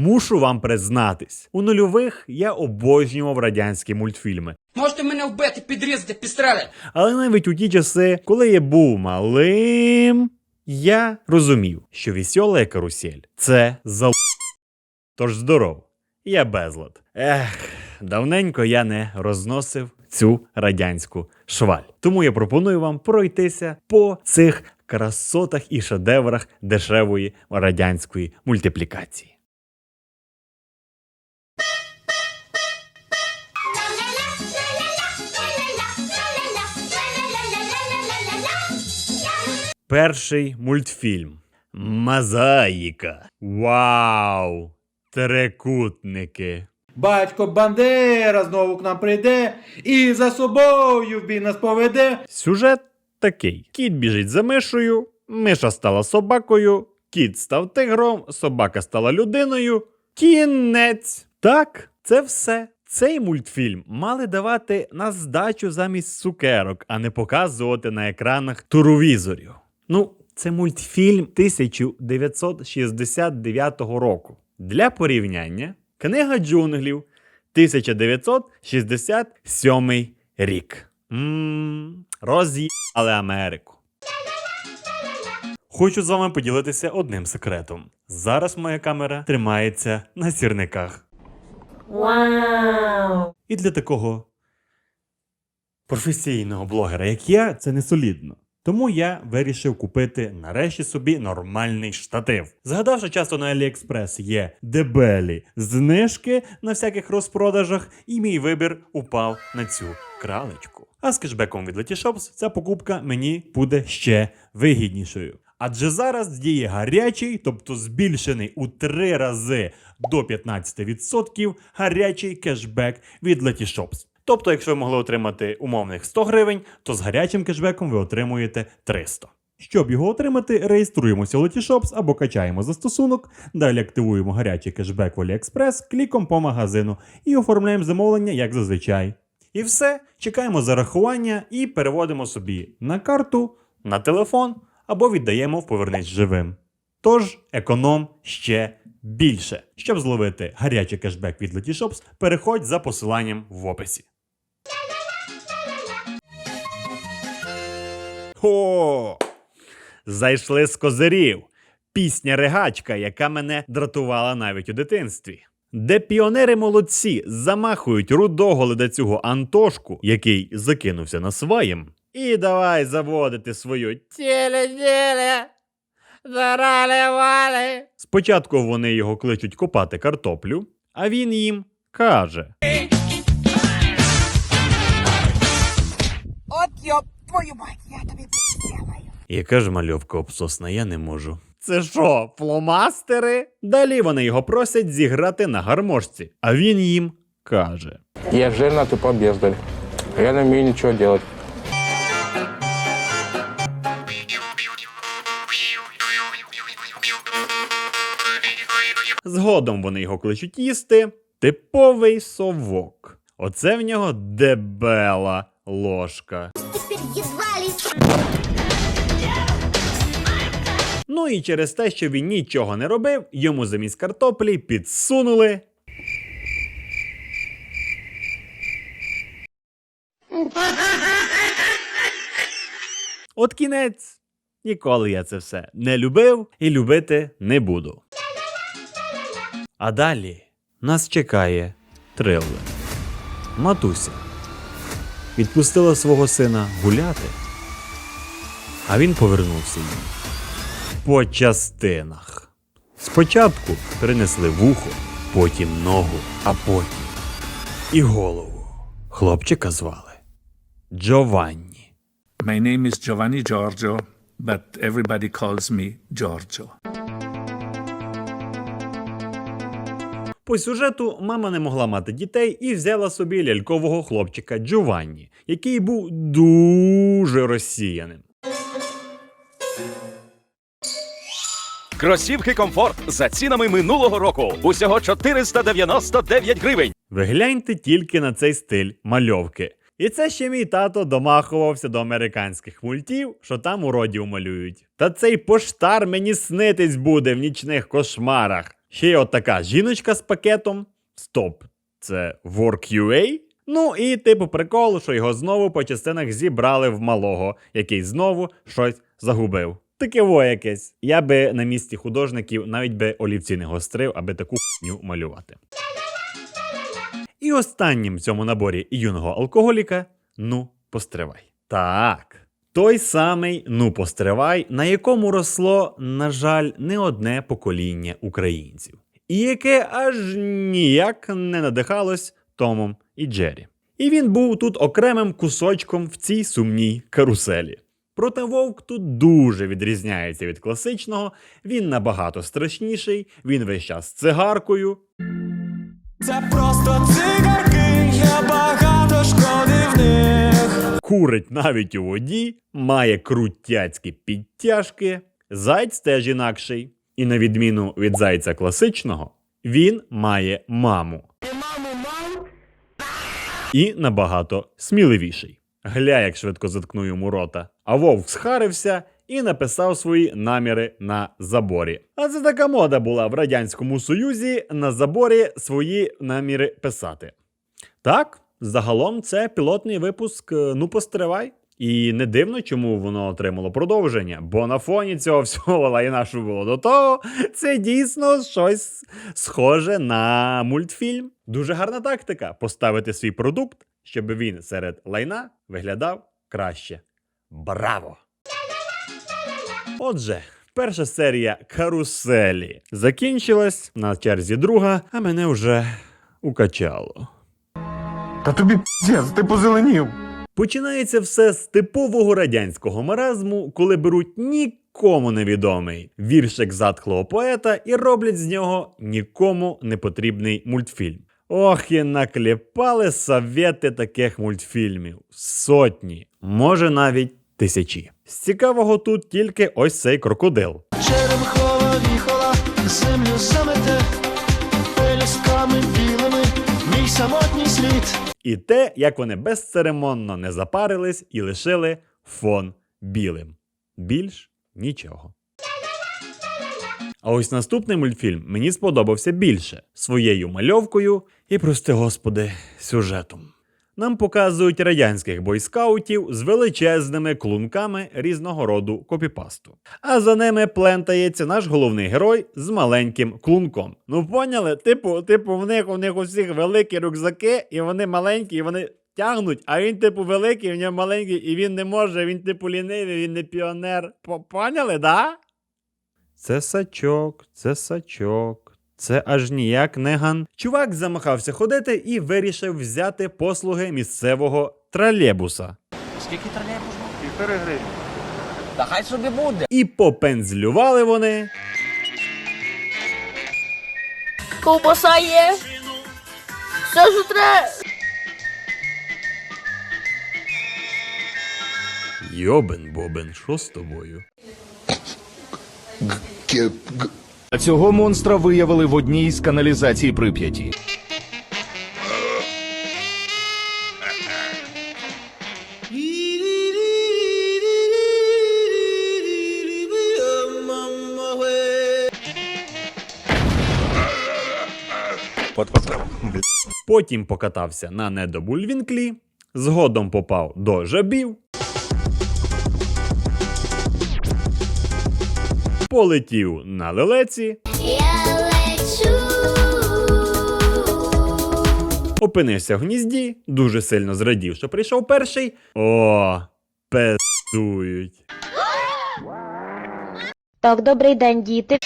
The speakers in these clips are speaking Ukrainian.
Мушу вам признатись, у нульових я обожнював радянські мультфільми. Можете мене вбити, підрізати, підстрелити. Але навіть у ті часи, коли я був малим, я розумів, що весьола карусель це за Тож здоров, я безлад. Ех, давненько я не розносив цю радянську шваль. Тому я пропоную вам пройтися по цих красотах і шедеврах дешевої радянської мультиплікації. Перший мультфільм. Мозаїка. Вау! Трикутники. Батько Бандера знову к нам прийде і за собою в бій нас поведе. Сюжет такий: кіт біжить за мишою, миша стала собакою, кіт став тигром, собака стала людиною. Кінець. Так, це все. Цей мультфільм мали давати на здачу замість цукерок, а не показувати на екранах туровізорів. Ну, це мультфільм 1969 року. Для порівняння, книга джунглів 1967 рік. Ммм, роз'їбали Америку. Хочу з вами поділитися одним секретом. Зараз моя камера тримається на сірниках. Вау! І для такого професійного блогера, як я, це не солідно. Тому я вирішив купити нарешті собі нормальний штатив. Згадав, що часто на AliExpress є дебелі знижки на всяких розпродажах, і мій вибір упав на цю кралечку. А з кешбеком від Letyshops ця покупка мені буде ще вигіднішою. Адже зараз діє гарячий, тобто збільшений у три рази до 15% гарячий кешбек від Letyshops. Тобто, якщо ви могли отримати умовних 100 гривень, то з гарячим кешбеком ви отримуєте 300. Щоб його отримати, реєструємося у Letyshops або качаємо застосунок, далі активуємо гарячий кешбек в AliExpress кліком по магазину і оформляємо замовлення, як зазвичай. І все, чекаємо зарахування і переводимо собі на карту, на телефон або віддаємо в повернись живим. Тож економ ще більше. Щоб зловити гарячий кешбек від Letyshops, переходь за посиланням в описі. О! Зайшли з козирів. Пісня регачка, яка мене дратувала навіть у дитинстві. Де піонери молодці замахують рудого ледацюго Антошку, який закинувся на сваєм. І давай заводити свою тіле-тіле. Заралевали. Спочатку вони його кличуть копати картоплю, а він їм каже: твою мать, я тобі сделаю. Яка ж мальовка обсосна, я не можу. Це що, фломастери? Далі вони його просять зіграти на гармошці, а він їм каже: Я жирно тупо бездарь. Я не умею ничего делать. Згодом вони його кличуть їсти. Типовий совок. Оце в нього дебела ложка. Ну і через те, що він нічого не робив, йому замість картоплі підсунули. От кінець. Ніколи я це все не любив і любити не буду. А далі нас чекає трилер. Матуся відпустила свого сина гуляти, а він повернувся їй по частинах. Спочатку принесли вухо, потім ногу, а потім і голову. Хлопчика звали Джованні. My name is Giovanni Giorgio, but everybody calls me Giorgio. По сюжету мама не могла мати дітей і взяла собі лялькового хлопчика Джованні, який був дуже розсіяним. Кросівки комфорт за цінами минулого року. Усього 499 гривень. Ви гляньте тільки на цей стиль мальовки. І це ще мій тато домахувався до американських мультів, що там уродів малюють. Та цей поштар мені снитись буде в нічних кошмарах. Ще є така жіночка з пакетом. Стоп, це WorkUA? Ну і типу прикол, що його знову по частинах зібрали в малого, який знову щось загубив. Таке во якесь. Я би на місці художників навіть би олівці не гострив, аби таку хуйню малювати. І останнім в цьому наборі юного алкоголіка ну постривай. Так. Той самий ну постривай, на якому росло, на жаль, не одне покоління українців, і яке аж ніяк не надихалось Томом і Джері. І він був тут окремим кусочком в цій сумній каруселі. Проте вовк тут дуже відрізняється від класичного, він набагато страшніший, він весь час з цигаркою, Це просто цигарки, є багато. Курить навіть у воді, має крутяцькі підтяжки. Зайць теж інакший. І на відміну від зайця класичного, він має маму. І набагато сміливіший. Гля, як швидко заткну йому рота. А вовк схарився і написав свої наміри на заборі. А це така мода була в Радянському Союзі на заборі свої наміри писати. Так, загалом це пілотний випуск е, Ну постривай. І не дивно, чому воно отримало продовження, бо на фоні цього всього лайна, що було до того, це дійсно щось схоже на мультфільм. Дуже гарна тактика поставити свій продукт, щоб він серед лайна виглядав краще. Браво! Отже, перша серія каруселі закінчилась на черзі друга, а мене вже укачало. Та тобі піздець, ти позеленів. Починається все з типового радянського маразму, коли беруть нікому невідомий віршик затхлого поета і роблять з нього нікому не потрібний мультфільм. Ох, і накліпали совєти таких мультфільмів. Сотні, може навіть тисячі. З цікавого тут тільки ось цей крокодил. Черемхова віхола, землю замете, самотній слід. І те, як вони безцеремонно не запарились і лишили фон білим. Більш нічого. А ось наступний мультфільм мені сподобався більше своєю мальовкою і, прости господи, сюжетом. Нам показують радянських бойскаутів з величезними клунками різного роду копіпасту. А за ними плентається наш головний герой з маленьким клунком. Ну поняли? Типу, типу, в них у них усіх великі рюкзаки, і вони маленькі, і вони тягнуть, а він, типу, великий, в нього маленький, і він не може, він, типу, лінивий, він не піонер. Поняли, да? Це сачок, це сачок. Це аж ніяк не ган. Чувак замахався ходити і вирішив взяти послуги місцевого тролейбуса. Скільки тролейбус? Півтори гривні. Та хай собі буде. І попензлювали вони. Ковбаса є. Все ж треба. Йобен бобен, що з тобою? Цього монстра виявили в одній з каналізацій Прип'яті. Потім покатався на недобульвінклі, згодом попав до жабів. Полетів на лелеці, Я лечу. опинився в гнізді, дуже сильно зрадів, що прийшов перший. О, пестують. Так, добрий день, діти.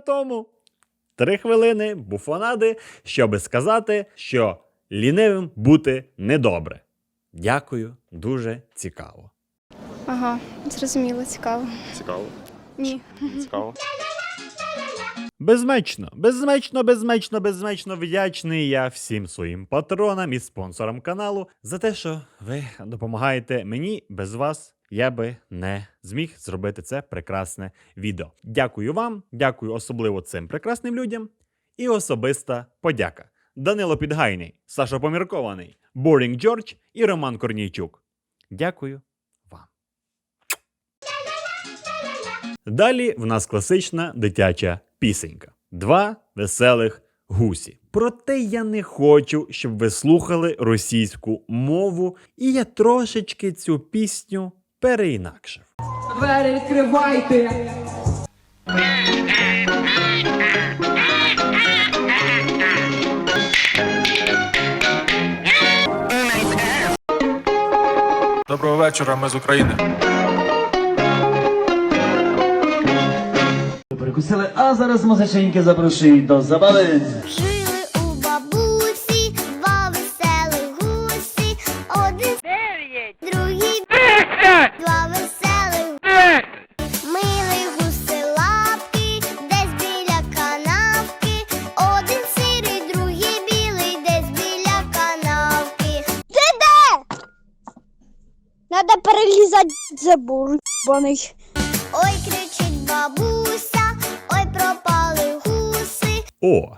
Тому. Три хвилини буфонади, щоби сказати, що лінивим бути недобре. Дякую, дуже цікаво. Ага, зрозуміло, цікаво. Цікаво, Ні. цікаво. Безмечно, безмечно, безмечно, безмечно вдячний я всім своїм патронам і спонсорам каналу за те, що ви допомагаєте мені без вас я би не зміг зробити це прекрасне відео. Дякую вам, дякую особливо цим прекрасним людям. І особиста подяка. Данило Підгайний, Саша Поміркований, Борінг Джордж і Роман Корнійчук. Дякую вам. Далі в нас класична дитяча пісенька. Два веселих гусі. Проте я не хочу, щоб ви слухали російську мову, і я трошечки цю пісню переінакшив. Доброго вечора, ми з України. Перекусили, а зараз музиченьки запрошують до забави. Надо перелізати забор, баний. Ой, кричить бабуся, ой, пропали гуси. О,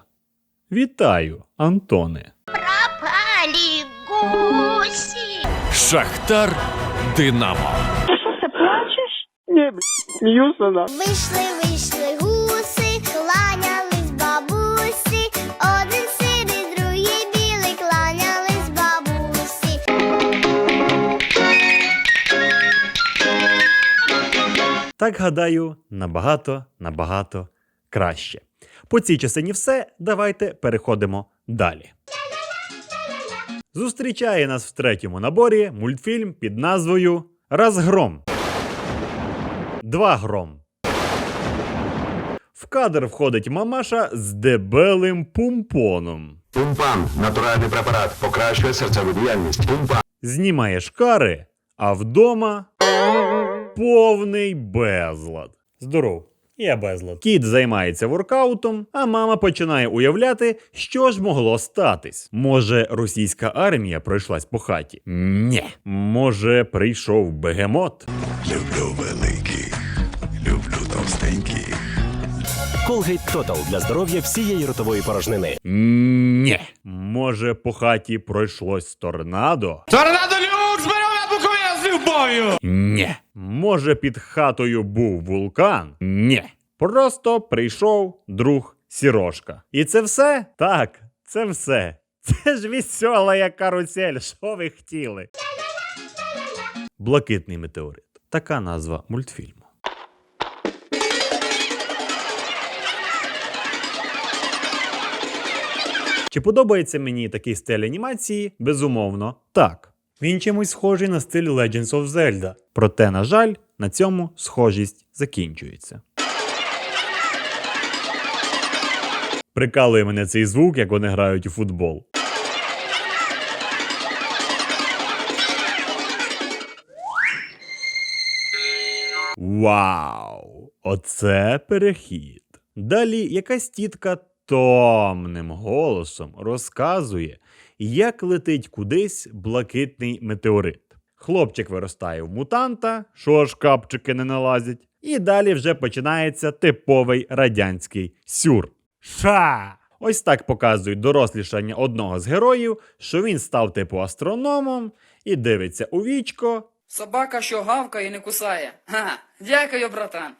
вітаю, Антоне. Пропали гуси. Шахтар Динамо. Вийшли, вийшли Так гадаю, набагато, набагато краще. По цій частині все. Давайте переходимо далі. Зустрічає нас в третьому наборі мультфільм під назвою Разгром. Два гром. В кадр входить мамаша з дебелим пумпоном. Пумпан натуральний препарат покращує серцеву діяльність. Пумпан. Знімає шкари, а вдома повний безлад. Здоров. Я безлад. Кіт займається воркаутом, а мама починає уявляти, що ж могло статись. Може, російська армія пройшлась по хаті? Нє. Може, прийшов бегемот? Люблю великих, люблю товстеньких. Колгейт Тотал для здоров'я всієї ротової порожнини. Нє. Може, по хаті пройшлось торнадо? Торнадо любов'ю! Нє. Може, під хатою був вулкан? Нє. Просто прийшов друг Сірошка. І це все? Так, це все. Це ж весела як карусель, що ви хотіли? Блакитний метеорит. Така назва мультфільму. Чи подобається мені такий стиль анімації? Безумовно, так. Він чимось схожий на стиль Legends of Zelda. Проте, на жаль, на цьому схожість закінчується. Прикалує мене цей звук, як вони грають у футбол. Вау! Оце перехід. Далі якась тітка томним голосом розказує, як летить кудись блакитний метеорит. Хлопчик виростає в мутанта, що ж капчики не налазять. І далі вже починається типовий радянський сюр. Ша! Ось так показують дорослішання одного з героїв, що він став типу астрономом і дивиться у вічко, Собака, що гавкає і не кусає. Ха, дякую, братан.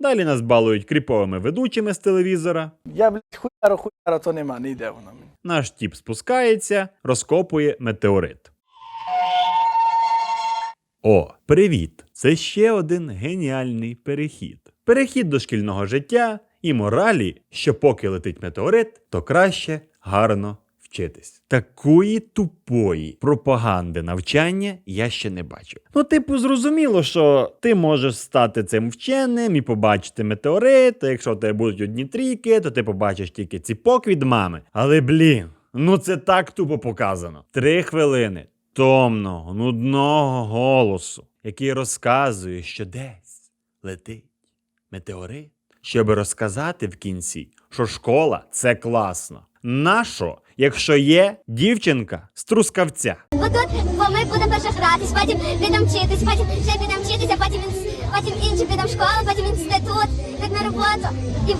Далі нас балують кріповими ведучими з телевізора. Я, блядь, хуяро, хуяро, то нема, не йде воно мені. Наш тіп спускається, розкопує метеорит. О, привіт! Це ще один геніальний перехід. Перехід до шкільного життя і моралі, що поки летить метеорит, то краще гарно вчитись. Такої тупої пропаганди навчання я ще не бачив. Ну, типу, зрозуміло, що ти можеш стати цим вченим і побачити метеорит, а якщо тебе будуть одні трійки, то ти побачиш тільки ціпок від мами. Але блін, ну це так тупо показано. Три хвилини томного, нудного голосу, який розказує, що десь летить метеорит, щоб розказати в кінці, що школа це класно. Нащо якщо є дівчинка з трускавця. Отут, бо ми будемо перше гратись, потім підемо вчитись, потім ще підемо вчитися, потім, потім інші підемо в школу, потім інститут, так на роботу. І,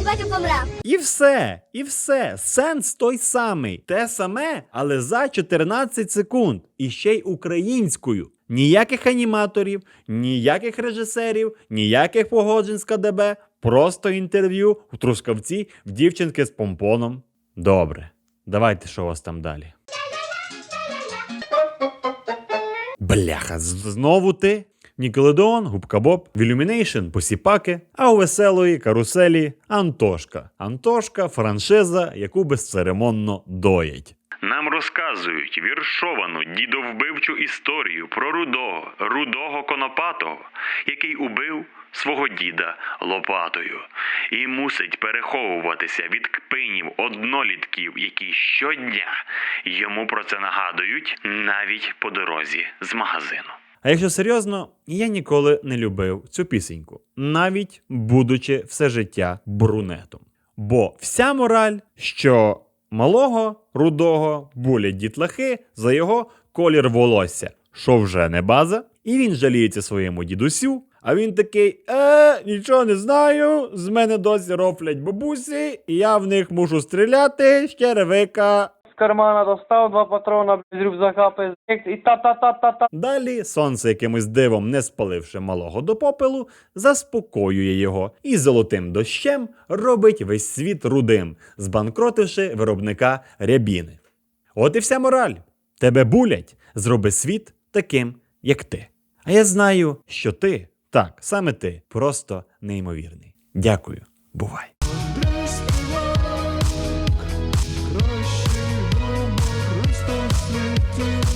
і потім помремо. І все, і все. Сенс той самий. Те саме, але за 14 секунд. І ще й українською. Ніяких аніматорів, ніяких режисерів, ніяких погоджень з КДБ. Просто інтерв'ю в трускавці в дівчинки з помпоном. Добре, давайте що у вас там далі. Бляха, знову ти? Нікеледон, Губка Боб, в Illumination посіпаки, а у веселої каруселі Антошка. Антошка франшиза, яку безцеремонно доять. Нам розказують віршовану дідовбивчу історію про рудого, рудого конопатого, який убив свого діда лопатою і мусить переховуватися від кпинів однолітків, які щодня йому про це нагадують навіть по дорозі з магазину. А якщо серйозно, я ніколи не любив цю пісеньку, навіть будучи все життя брунетом. Бо вся мораль, що малого рудого булять дітлахи за його колір волосся, що вже не база, і він жаліється своєму дідусю. А він такий: е, нічого не знаю, з мене досі рофлять бабусі, і я в них мушу стріляти, ще ревика. З кармана достав два патрона з рюкзака пиздик і та-та-та-та-та. Далі сонце якимось дивом, не спаливши малого до попелу, заспокоює його і золотим дощем робить весь світ рудим, збанкротивши виробника рябіни. От і вся мораль. Тебе булять, зроби світ таким, як ти. А я знаю, що ти, так, саме ти, просто неймовірний. Дякую, бувай.